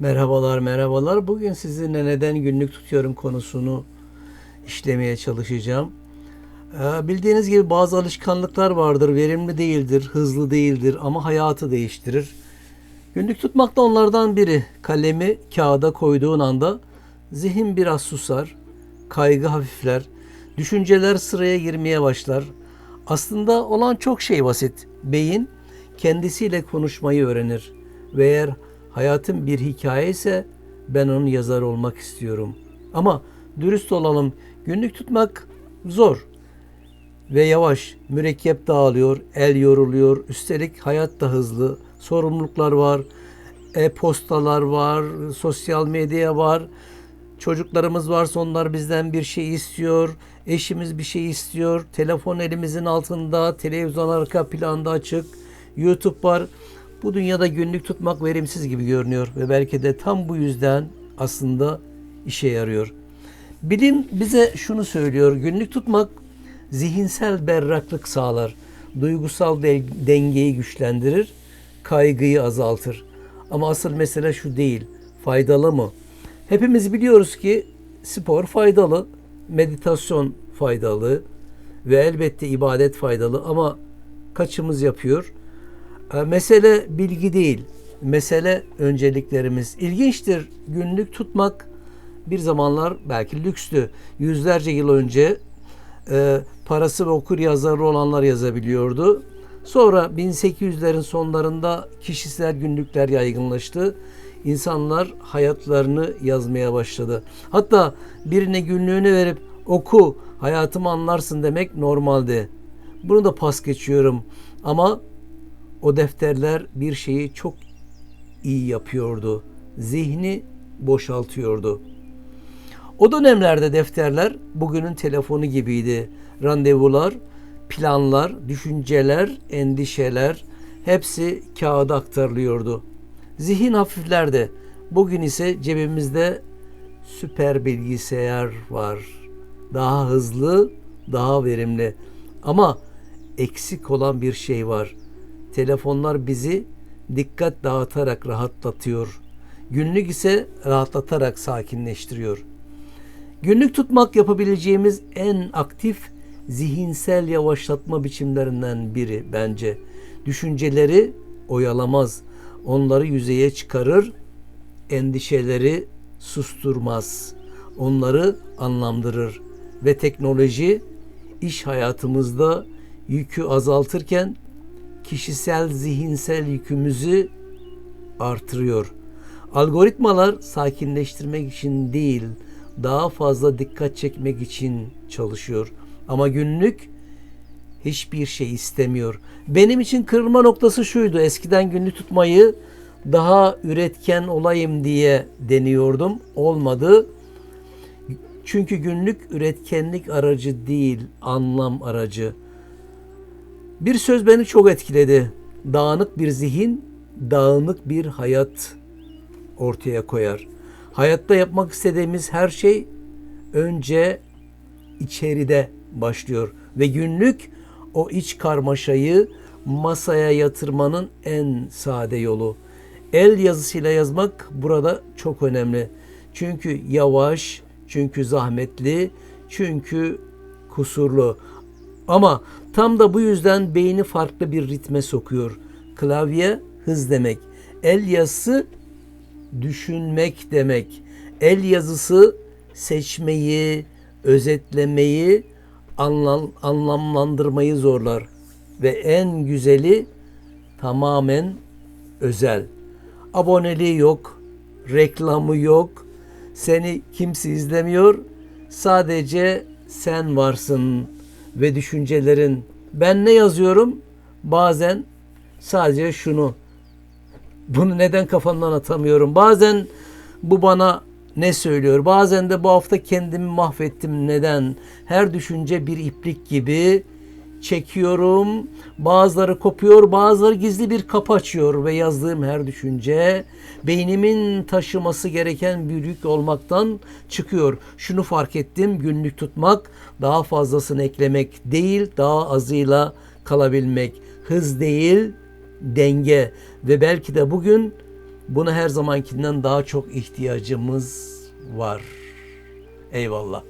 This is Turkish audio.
Merhabalar merhabalar. Bugün sizinle neden günlük tutuyorum konusunu işlemeye çalışacağım. Ee, Bildiğiniz gibi bazı alışkanlıklar vardır. Verimli değildir, hızlı değildir ama hayatı değiştirir. Günlük tutmak da onlardan biri. Kalemi kağıda koyduğun anda zihin biraz susar, kaygı hafifler, düşünceler sıraya girmeye başlar. Aslında olan çok şey basit. Beyin kendisiyle konuşmayı öğrenir ve eğer hayatım bir hikaye ise ben onun yazarı olmak istiyorum. Ama dürüst olalım, günlük tutmak zor ve yavaş. Mürekkep dağılıyor, el yoruluyor. Üstelik hayat da hızlı. Sorumluluklar var, e-postalar var, sosyal medya var. Çocuklarımız varsa onlar bizden bir şey istiyor. Eşimiz bir şey istiyor. Telefon elimizin altında, televizyon arka planda açık. YouTube var. Bu dünyada günlük tutmak verimsiz gibi görünüyor ve belki de tam bu yüzden aslında işe yarıyor. Bilim bize şunu söylüyor. Günlük tutmak zihinsel berraklık sağlar. Duygusal de- dengeyi güçlendirir, kaygıyı azaltır. Ama asıl mesele şu değil. Faydalı mı? Hepimiz biliyoruz ki spor faydalı, meditasyon faydalı ve elbette ibadet faydalı ama kaçımız yapıyor? E, Mesele bilgi değil, mesele önceliklerimiz. İlginçtir günlük tutmak bir zamanlar belki lükstü. Yüzlerce yıl önce e, parası ve okur yazarı olanlar yazabiliyordu. Sonra 1800'lerin sonlarında kişisel günlükler yaygınlaştı. İnsanlar hayatlarını yazmaya başladı. Hatta birine günlüğünü verip oku hayatımı anlarsın demek normaldi. Bunu da pas geçiyorum. Ama o defterler bir şeyi çok iyi yapıyordu. Zihni boşaltıyordu. O dönemlerde defterler bugünün telefonu gibiydi. Randevular, planlar, düşünceler, endişeler hepsi kağıda aktarılıyordu. Zihin hafiflerdi. Bugün ise cebimizde süper bilgisayar var. Daha hızlı, daha verimli. Ama eksik olan bir şey var. Telefonlar bizi dikkat dağıtarak rahatlatıyor. Günlük ise rahatlatarak sakinleştiriyor. Günlük tutmak yapabileceğimiz en aktif zihinsel yavaşlatma biçimlerinden biri bence. Düşünceleri oyalamaz, onları yüzeye çıkarır, endişeleri susturmaz, onları anlamdırır ve teknoloji iş hayatımızda yükü azaltırken kişisel zihinsel yükümüzü artırıyor. Algoritmalar sakinleştirmek için değil, daha fazla dikkat çekmek için çalışıyor. Ama günlük hiçbir şey istemiyor. Benim için kırılma noktası şuydu. Eskiden günlük tutmayı daha üretken olayım diye deniyordum. Olmadı. Çünkü günlük üretkenlik aracı değil, anlam aracı. Bir söz beni çok etkiledi. Dağınık bir zihin, dağınık bir hayat ortaya koyar. Hayatta yapmak istediğimiz her şey önce içeride başlıyor ve günlük o iç karmaşayı masaya yatırmanın en sade yolu. El yazısıyla yazmak burada çok önemli. Çünkü yavaş, çünkü zahmetli, çünkü kusurlu. Ama tam da bu yüzden beyni farklı bir ritme sokuyor. Klavye hız demek. El yazısı düşünmek demek. El yazısı seçmeyi, özetlemeyi, anlam, anlamlandırmayı zorlar. Ve en güzeli tamamen özel. Aboneliği yok, reklamı yok, seni kimse izlemiyor. Sadece sen varsın ve düşüncelerin. Ben ne yazıyorum? Bazen sadece şunu bunu neden kafamdan atamıyorum? Bazen bu bana ne söylüyor? Bazen de bu hafta kendimi mahvettim. Neden? Her düşünce bir iplik gibi çekiyorum. Bazıları kopuyor, bazıları gizli bir kapı açıyor ve yazdığım her düşünce beynimin taşıması gereken bir yük olmaktan çıkıyor. Şunu fark ettim, günlük tutmak daha fazlasını eklemek değil, daha azıyla kalabilmek. Hız değil, denge ve belki de bugün Buna her zamankinden daha çok ihtiyacımız var. Eyvallah.